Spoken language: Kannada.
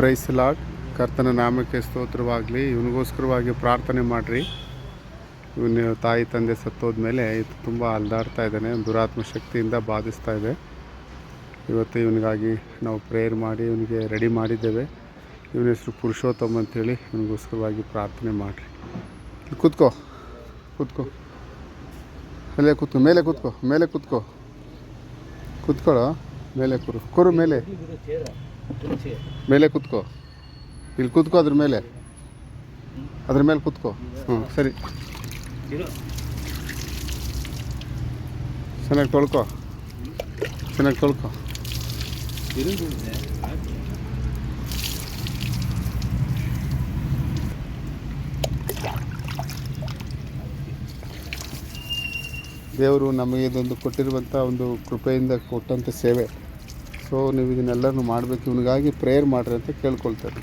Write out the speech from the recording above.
ಪ್ರೈಸ್ ಲಾಡ್ ಕರ್ತನ ನಾಮಕ್ಕೆ ಸ್ತೋತ್ರವಾಗಲಿ. ಇವನಿಗೋಸ್ಕರವಾಗಿ ಪ್ರಾರ್ಥನೆ ಮಾಡಿರಿ. ಇವನ ತಾಯಿ, ತಂದೆ ಸತ್ತೋದ್ಮೇಲೆ ಇದು ತುಂಬ ಅಲ್ದಾಡ್ತಾ ಇದ್ದಾನೆ. ದುರಾತ್ಮ ಶಕ್ತಿಯಿಂದ ಬಾಧಿಸ್ತಾ ಇದೆ. ಇವತ್ತು ಇವನಿಗಾಗಿ ನಾವು ಪ್ರೇಯರ್ ಮಾಡಿ, ಇವನಿಗೆ ರೆಡಿ ಮಾಡಿದ್ದೇವೆ. ಇವನ ಹೆಸರು ಪುರುಷೋತ್ತಮ ಅಂತೇಳಿ. ಇವನಿಗೋಸ್ಕರವಾಗಿ ಪ್ರಾರ್ಥನೆ ಮಾಡಿರಿ. ಕೂತ್ಕೋ. ಕೂತ್ಕೋ. ಮೇಲೆ ಕೂತ್ಕೊ. ಮೇಲೆ ಕೂತ್ಕೋ. ಮೇಲೆ ಕೂತ್ಕೋ. ಕೂತ್ಕೊಳ್ಳೋ. ಮೇಲೆ ಕೂರು. ಕೂರು, ಮೇಲೆ. ಮೇಲೆ ಕೂತ್ಕೋ. ಇಲ್ಲಿ ಕೂತ್ಕೋ ಅದ್ರ ಮೇಲೆ. ಅದ್ರ ಮೇಲೆ ಕೂತ್ಕೋ. ಹ್ಞೂ, ಸರಿ. ಚೆನ್ನಾಗಿ ತೊಳ್ಕೊ. ಚೆನ್ನಾಗಿ ತೊಳ್ಕೊ. ದೇವರು ನಮಗೆ ಇದೊಂದು ಕೊಟ್ಟಿರುವಂಥ ಒಂದು ಕೃಪೆಯಿಂದ ಕೊಟ್ಟಂಥ ಸೇವೆ. ಸೊ ನೀವು ಇದನ್ನೆಲ್ಲನೂ ಮಾಡಬೇಕು ಇವನಿಗಾಗಿ ಪ್ರೇಯರ್ ಮಾಡಿರಿ ಅಂತ ಕೇಳ್ಕೊಳ್ತಾರೆ.